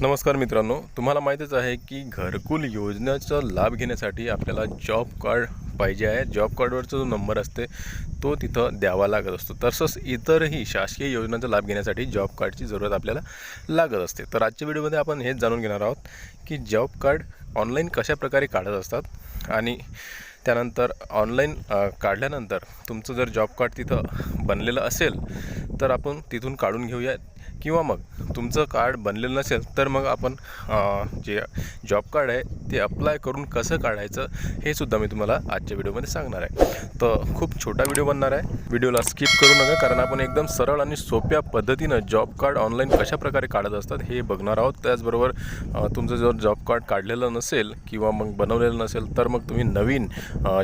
नमस्कार मित्रांनो तुम्हाला माहीतच आहे की घरकुल योजनेचा लाभ घेण्यासाठी आपल्याला जॉब कार्ड पाहिजे आहे. जॉब कार्डवरचा जो नंबर असते तो तिथं द्यावा लागत असतो. तसंच इतरही शासकीय योजनांचा लाभ घेण्यासाठी जॉब कार्डची जरूरत आपल्याला लागत असते. तर आजच्या व्हिडिओमध्ये आपण हेच जाणून घेणार आहोत की जॉब कार्ड ऑनलाईन कशा प्रकारे काढत असतात आणि त्यानंतर ऑनलाईन काढल्यानंतर तुमचं जर जॉब कार्ड तिथं बनलेलं असेल तर आपण तिथून काढून घेऊया. किंवा मग तुमचं कार्ड बनलेलं नसेल तर मग आपण जे जॉब कार्ड आहे ते अप्लाय करून कसं काढायचं हे सुद्धा मी तुम्हाला आजच्या व्हिडिओमध्ये सांगणार आहे. तर खूप छोटा व्हिडिओ बनणार आहे. व्हिडिओला स्किप करू नका कारण आपण एकदम सरळ आणि सोप्या पद्धतीनं जॉब कार्ड ऑनलाईन कशाप्रकारे काढत असतात हे बघणार आहोत. त्याचबरोबर तुमचं जर जॉब कार्ड काढलेलं नसेल किंवा मग बनवलेलं नसेल तर मग तुम्ही नवीन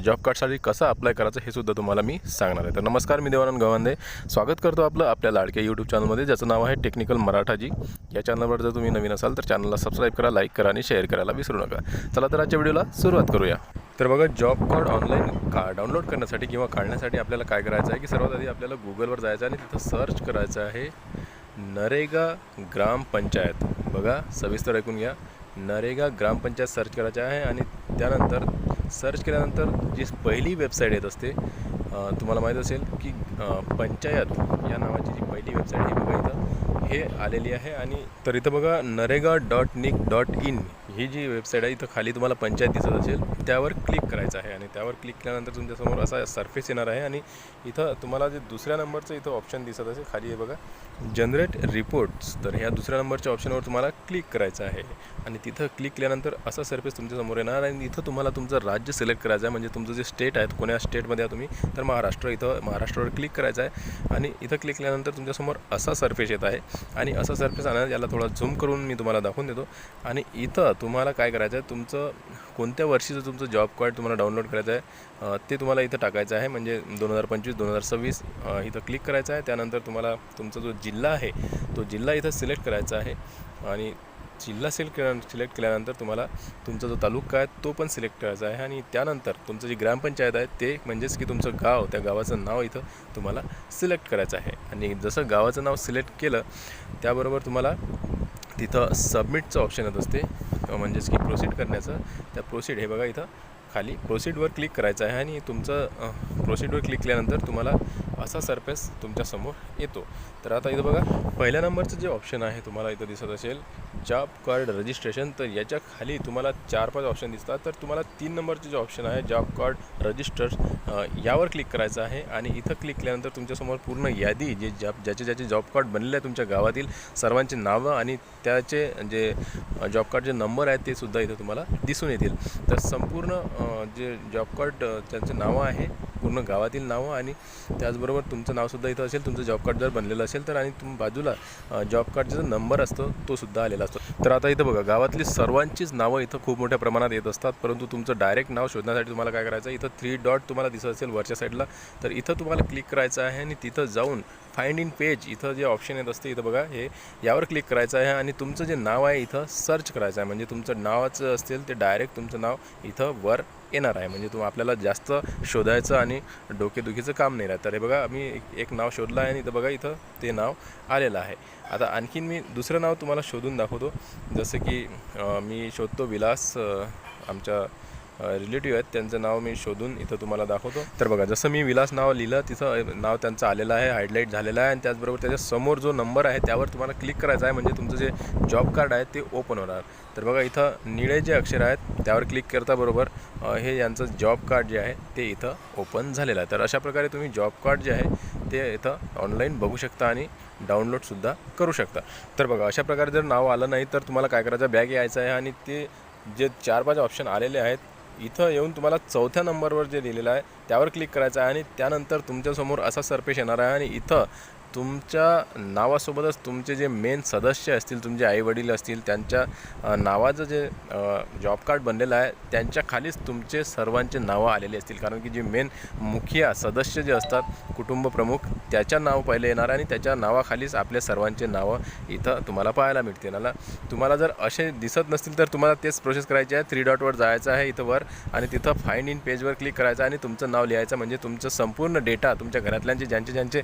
जॉब कार्डसाठी कसं अप्लाय करायचं हे सुद्धा तुम्हाला मी सांगणार आहे. तर नमस्कार मी देवानंद गवांदे. स्वागत करतो आपलं आपल्या लाडक्या यूट्यूब चॅनलमध्ये ज्याचं नाव आहे टेक्निकल मराठाजी या चॅनलवर जर तुम्ही नवीन असाल तर चॅनलला सबस्क्राईब करा लाईक करा आणि शेअर करायला विसरू नका. चला तर आजच्या व्हिडिओला सुरुवात करूया. तर बघा जॉब कार्ड ऑनलाईन का डाउनलोड करण्यासाठी किंवा काढण्यासाठी आपल्याला काय करायचं आहे की सर्वात आधी आपल्याला गुगलवर जायचं आहे आणि तिथं सर्च करायचं आहे नरेगा ग्रामपंचायत बघा सविस्तर ऐकून घ्या. नरेगा ग्रामपंचायत सर्च करायचं आहे आणि त्यानंतर सर्च केल्यानंतर जी पहिली वेबसाईट येत असते तुम्हाला माहीत असेल की पंचायत या नावाची जी पहिली वेबसाईट आहे हे आलेली आहे आणि तर इथं बघा NREGA dot nic dot in ही जी वेबसाईट आहे इथं खाली तुम्हाला पंचायत दिसत असेल त्यावर क्लिक करायचं आहे आणि त्यावर क्लिक केल्यानंतर तुमच्यासमोर असा सरफेस येणार आहे आणि इथं तुम्हाला जे दुसऱ्या नंबरचं इथं ऑप्शन दिसत असेल खाली आहे बघा जनरेट रिपोर्ट्स तर ह्या दुसऱ्या नंबरच्या ऑप्शनवर तुम्हाला क्लिक करायचं आहे. आणि तिथं क्लिक केल्यानंतर असा सरफेस तुमच्यासमोर येणार आणि इथं तुम्हाला तुमचं राज्य सिलेक्ट करायचं आहे. म्हणजे तुमचं जे स्टेट आहे कोण्या स्टेटमध्ये आहे तुम्ही तर महाराष्ट्र इथं महाराष्ट्रावर क्लिक करायचं आहे. आणि इथं क्लिक केल्यानंतर तुमच्यासमोर असा सरफेस येत आहे. आणि असा सरफेस आणा याला थोडा झूम करून मी तुम्हाला दाखवून देतो. आणि इथं तुम्हाला काय करायचं आहे? तुमचं कोणत्या वर्षीचं तुमचं जॉब कार्ड तुम्हाला डाउनलोड करायचं आहे ते तुम्हाला इथं टाकायचं आहे. म्हणजे दोन हजार पंचवीस दोन हजार सव्वीस इथं क्लिक करायचं आहे. त्यानंतर तुम्हाला तुमचा जो जिल्हा आहे तो जिल्हा इथं सिलेक्ट करायचा आहे. आणि जिल्हा सिलेक्ट केल्या सिलेक्ट केल्यानंतर तुम्हाला तुमचा जो तालुका आहे तो पण सिलेक्ट करायचा आहे. आणि त्यानंतर तुमचं जी ग्रामपंचायत आहे ते म्हणजेच की तुमचं गाव त्या गावाचं नाव इथं तुम्हाला सिलेक्ट करायचं आहे. आणि जसं गावाचं नाव सिलेक्ट केलं त्याबरोबर तुम्हाला तिथं सबमिटचं ऑप्शन येत असते. म्हणजेच की प्रोसीड करण्याचं. त्या प्रोसीड हे बघा इथं खाली. प्रोसीडवर क्लिक करायचं आहे आणि तुमचं प्रोसीडवर क्लिक केल्यानंतर तुम्हाला असा सरफेस तुमच्यासमोर येतो. तर आता इथं बघा पहिल्या नंबरचं जे ऑप्शन आहे तुम्हाला इथं दिसत असेल जॉब कार्ड रजिस्ट्रेशन तर याच्या खाली तुम्हाला चार पाच ऑप्शन दिसतात. तर तुम्हाला तीन नंबरचे जे ऑप्शन आहे जॉब कार्ड रजिस्टर यावर क्लिक करायचं आहे आणि इथं क्लिक केल्यानंतर तुमच्यासमोर पूर्ण यादी जे जॉब ज्याचे ज्याचे जॉब कार्ड बनलेले आहे तुमच्या गावातील सर्वांचे नावं आणि त्याचे जे जॉब कार्ड जे नंबर आहेत ते सुद्धा इथं तुम्हाला दिसून येतील. तर संपूर्ण जे जॉब कार्ड त्यांचं नावं आहे पूर्ण गावातील नावं आणि त्याचबरोबर तुमचं नावसुद्धा इथं असेल तुमचं जॉब कार्ड जर बनलेलं असेल तर आणि तुम बाजूला जॉब कार्डचा जो नंबर असतो तो सुद्धा आलेला असतो. तर आता इथं बघा गावातली सर्वांचीच नावं इथं खूप मोठ्या प्रमाणात येत असतात परंतु तुमचं डायरेक्ट नाव शोधण्यासाठी तुम्हाला काय करायचं इथं थ्री डॉट तुम्हाला दिसत असेल वरच्या साईडला तर इथं तुम्हाला क्लिक करायचं आहे आणि तिथं जाऊन फाइंड इन पेज इथं जे ऑप्शन येत असते इथं बघा हे यावर क्लिक करायचं आहे आणि तुमचं जे नाव आहे इथं सर्च करायचं आहे. म्हणजे तुमचं नावाचं असेल ते डायरेक्ट तुमचं नाव इथं वर येणार आहे. म्हणजे तुम आपल्याला जास्त शोधायचं आणि डोकेदुखीचं काम नाही राहत. तर हे बघा मी एक- नाव शोधलं आहे आणि इथं बघा इथं ते नाव आलेलं आहे. आता आणखीन मी दुसरं नाव तुम्हाला शोधून दाखवतो. जसं की मी शोधतो विलास आमच्या रिलेटिव्ह आहेत. त्यांचं नाव मी शोधून इथं तुम्हाला दाखवतो. तर बघा जसं मी विलास नाव लिहिलं तिथं नाव त्यांचं आलेलं आहे हायलाईट झालेलं आहे. आणि त्याचबरोबर त्याच्यासमोर जो नंबर आहे त्यावर तुम्हाला क्लिक करायचा आहे. म्हणजे तुमचं जे जॉब कार्ड आहे ते ओपन होणार. तर बघा इथं निळे जे अक्षर आहेत त्यावर क्लिक करता बरोबर हे यांचं जॉब कार्ड जे आहे ते इथं ओपन झालेलं आहे. तर अशा प्रकारे तुम्ही जॉब कार्ड जे आहे ते इथं ऑनलाईन बघू शकता आणि डाउनलोडसुद्धा करू शकता. तर बघा अशा प्रकारे जर नाव आलं नाही तर तुम्हाला काय करायचं? बॅग यायचं आहे आणि ते जे चार पाच ऑप्शन आलेले आहेत इथं येऊन तुम्हाला चौथ्या नंबरवर जे दिलेलं आहे त्यावर क्लिक करायचं आहे आणि त्यानंतर तुमच्यासमोर असा सरपेश येणार आहे आणि इथं तुमच्या नावासोबतच तुमचे जे मेन सदस्य असतील तुमचे आईवडील असतील त्यांच्या नावाचं जे जॉब कार्ड बनलेलं आहे त्यांच्या खालीच तुमचे सर्वांचे नावं आलेले असतील. कारण की जे मेन मुखिया सदस्य जे असतात कुटुंब प्रमुख त्याच्या नाव पहिले येणार आणि त्याच्या नावाखालीच आपल्या सर्वांचे नावं इथं तुम्हाला पाहायला मिळतील. ना तुम्हाला जर असे दिसत नसतील तर तुम्हाला तेच प्रोसेस करायची आहे. थ्री डॉटवर जायचं आहे इथं वर आणि तिथं फाईंड इन पेजवर क्लिक करायचं आणि तुमचं नाव लिहायचं म्हणजे तुमचं संपूर्ण डेटा तुमच्या घरातल्यांचे ज्यांचे ज्यांचे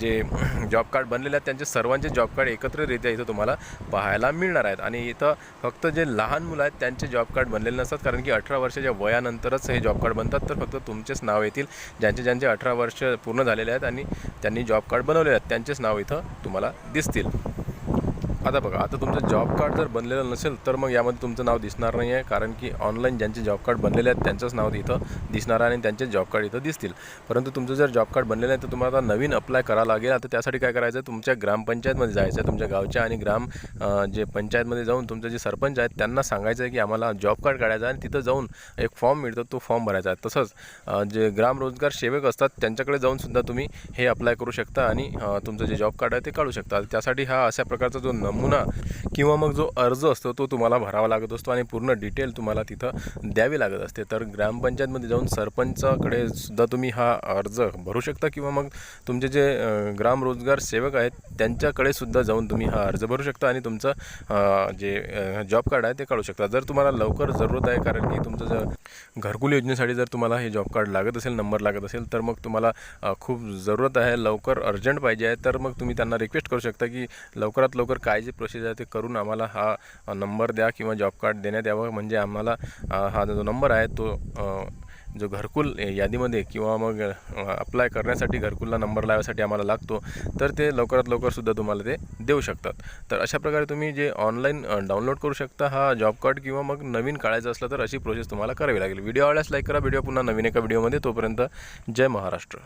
जे जे जॉब कार्ड बनलेले आहेत. त्यांचे सर्वांचे जॉब कार्ड एकत्ररित्या इथं तुम्हाला पाहायला मिळणार आहेत. आणि इथं फक्त जे लहान मुलं आहेत त्यांचे जॉब कार्ड बनलेले नसतात. कारण की अठरा वर्षाच्या वयानंतरच हे जॉब कार्ड बनतात. तर फक्त तुमचेच नाव येतील. ज्यांचे ज्यांचे अठरा वर्ष पूर्ण झालेले आहेत आणि त्यांनी जॉब कार्ड बनवलेले आहेत त्यांचेच नाव इथं तुम्हाला दिसतील. आता बघा आता तुमचं जॉब कार्ड जर बनलेलं नसेल तर मग यामध्ये तुमचं नाव दिसणार नाही आहे कारण की ऑनलाईन ज्यांचे जॉब कार्ड बनलेले आहेत त्यांचंच नाव इथं दिसणार आहे आणि त्यांचे जॉब कार्ड इथं दिसतील. परंतु तुमचं जर जॉब कार्ड बनलेलं आहे तर तुम्हाला आता नवीन अप्लाय करावं लागेल. आता त्यासाठी काय करायचं आहे तुमच्या ग्रामपंचायतमध्ये जायचं आहे. तुमच्या गावच्या आणि ग्राम जे पंचायतमध्ये जाऊन तुमचे जे सरपंच आहेत त्यांना सांगायचं आहे की आम्हाला जॉब कार्ड काढायचं आहे आणि तिथं जाऊन एक फॉर्म मिळतो तो फॉर्म भरायचा आहे. तसंच जे ग्राम रोजगार सेवक असतात त्यांच्याकडे जाऊन सुद्धा तुम्ही हे अप्लाय करू शकता आणि तुमचं जे जॉब कार्ड आहे ते काढू शकता. त्यासाठी हा अशा प्रकारचा जो नमुना किंवा मग जो अर्ज असतो तो तुम्हाला भरावा लागत असतो आणि पूर्ण डिटेल तुम्हाला तिथं द्यावी लागत असते. तर ग्रामपंचायतमध्ये जाऊन सरपंचाकडे सुद्धा तुम्ही हा अर्ज भरू शकता किंवा मग तुमचे जे ग्रामरोजगार ग्राम रोजगार सेवक आहेत त्यांच्याकडे सुद्धा जाऊन तुम्ही हा अर्ज भरू शकता आणि तुमचं जे जॉब कार्ड आहे ते काढू शकता. जर तुम्हाला लवकर जरूरत आहे कारण की तुमचं जर घरकुल योजनेसाठी जर तुम्हाला हे जॉब कार्ड लागत असेल नंबर लागत असेल तर मग तुम्हाला खूप जरूरत आहे. लवकर अर्जंट पाहिजे आहे तर मग तुम्ही त्यांना रिक्वेस्ट करू शकता की लवकरात लवकर काय जे प्रोसेस आहे ते करून आम्हाला हा नंबर द्या किंवा जॉब कार्ड देण्यात यावं. म्हणजे आम्हाला हा जो नंबर आहे तो जो घरकुल यादीमध्ये किंवा मग अप्लाय करण्यासाठी घरकुलला नंबर लावायसाठी आम्हाला लागतो तर ते लवकरात लवकरसुद्धा तुम्हाला ते देऊ शकतात. तर अशा प्रकारे तुम्ही जे ऑनलाईन डाउनलोड करू शकता हा जॉब कार्ड किंवा मग नवीन काढायचं असलं तर अशी प्रोसेस तुम्हाला करावी लागेल. व्हिडिओ आवडल्यास लाईक करा. व्हिडिओ पुन्हा नवीन एका व्हिडिओमध्ये तोपर्यंत जय महाराष्ट्र.